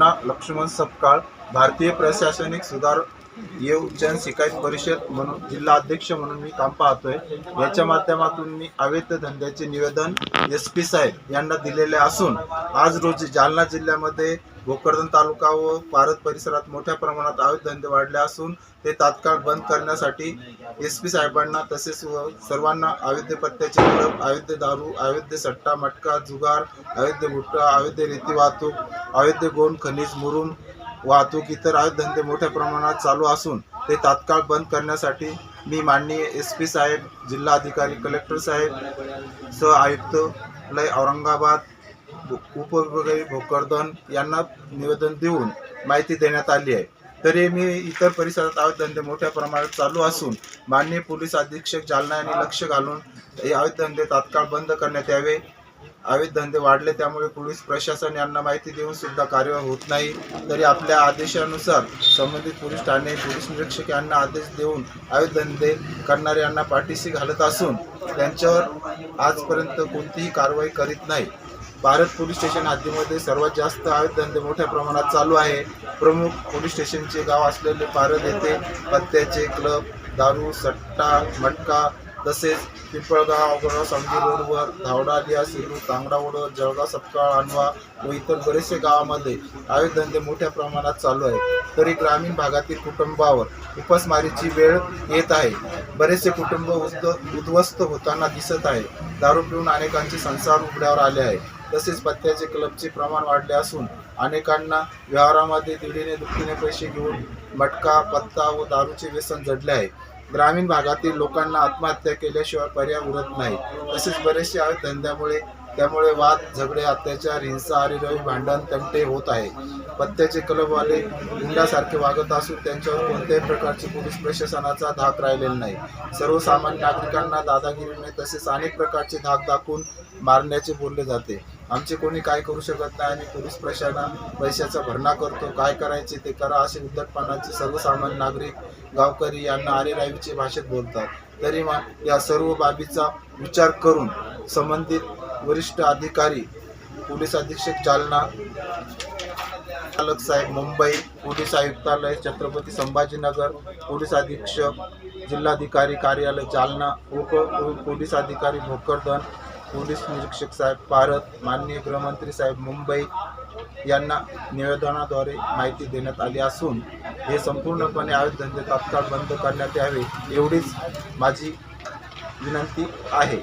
स्थापना लक्ष्मण सपकाळ भारतीय प्रशासनिक सुधार येऊ जन शिकायत परिषद म्हणून जिल्हा अध्यक्ष म्हणून मी काम पाहतोय. याच्या माध्यमातून मी अवैध धंद्याचे निवेदन एस पी साहेब यांना दिलेले असून आज रोजी जालना जिल्ह्यामध्ये भोकरदन तालुका व पारत परिसरात मोठ्या प्रमाणात अवैध धंदे वाढले असून ते तात्काळ बंद करण्यासाठी एस पी साहेबांना तसेच व सर्वांना अवैध पत्त्याचे क्लब अवैध दारू अवैध सट्टा मटका जुगार अवैध गुटखा अवैध रेती वाहतूक अवैध गोंड खनिज मुरुम वाहतूक इतर धंदे मोठ्या प्रमाणात चालू असून ते तात्काळ बंद करण्यासाठी मी माननीय एस पी साहेब जिल्हाधिकारी कलेक्टर साहेब सह आयुक्त लय औरंगाबाद उपविभागीय भोकरदन यांना निवेदन देऊन माहिती देण्यात आली आहे. तरी मी इतर परिसरात अवैध धंदे मोठ्या प्रमाणात चालू असून माननीय पोलीस अधीक्षक जालना यांनी लक्ष घालून हे अवैध धंदे तात्काळ बंद करण्यात यावे. अवैध धंदे वाढले त्यामुळे पोलीस प्रशासन यांना माहिती देऊन सुद्धा कार्यवाही होत नाही. तरी आपल्या आदेशानुसार संबंधित पोलीस ठाणे पोलीस निरीक्षक यांना आदेश देऊन अवैध धंदे करणारे यांना पाठीशी घालत असून त्यांच्यावर आजपर्यंत कोणतीही कारवाई करीत नाही. भारत पोलीस स्टेशन हद्दीमध्ये सर्वात जास्त अवैध धंदे मोठ्या प्रमाणात चालू आहे. प्रमुख पोलीस स्टेशनचे गाव असलेले भारत येथे पत्त्याचे क्लब दारू सट्टा मटका तसेच पिंपळगाव अवघडगाव सांगली रोडवर धावडालिया सिरू तांगडावड जळगाव सपकाळ आणवा व इतर बरेचसे गावामध्ये अवैध धंदे मोठ्या प्रमाणात चालू आहेत तरी ग्रामीण भागातील कुटुंबावर उपासमारीची वेळ येत आहे. बरेचसे कुटुंब उद्ध उद्ध्वस्त होताना दिसत आहे. दारू पिऊन अनेकांचे संसार उघड्यावर आले आहे. तसेच पत्त्याचे क्लबचे प्रमाण वाढले असून अनेकांना व्यवहारामध्ये दीडीने दुपटीने पैसे घेऊन मटका पत्ता व दारूचे व्यसन जडले आहे. ग्रामीण भागातील लोकांना आत्महत्या केल्याशिवाय पर्याय उरत नाही. तसेच बरेचसे धंद्यामुळे त्यामुळे वाद झगडे अत्याचार हिंसा हरिरवी भांडण तंटे होत आहे. पत्त्याचे क्लबवाले गुंडासारखे वागत असून त्यांच्यावर कोणत्याही प्रकारची पोलीस प्रशासनाचा धाक राहिलेला नाही. सर्वसामान्य नागरिकांना दादागिरीने तसेच अनेक प्रकारचे धाक दाखवून मारण्याचे बोलले जाते. आमचे कोणी काय करू शकत नाही आणि पोलीस प्रशासन पैशाचा भरणा करतो काय करायचे ते करा असे उद्धटपणाचे सर्वसामान्य नागरिक गावकरी यांना आरेरावीचे भाषेत बोलतात. तरी मा या सर्व बाबीचा विचार करून संबंधित वरिष्ठ अधिकारी पोलीस अधीक्षक जालना चालक साहेब मुंबई पोलीस आयुक्तालय छत्रपती संभाजीनगर पोलीस अधीक्षक जिल्हाधिकारी कार्यालय जालना उप उप- पोलीस अधिकारी भोकरदन पोलीस निरीक्षक साहेब पारत माननीय गृहमंत्री साहेब मुंबई यांना निवेदनाद्वारे माहिती देण्यात आली असून हे संपूर्णपणे अवैध धंदे तात्काळ बंद करण्यात यावे एवढीच माझी विनंती आहे.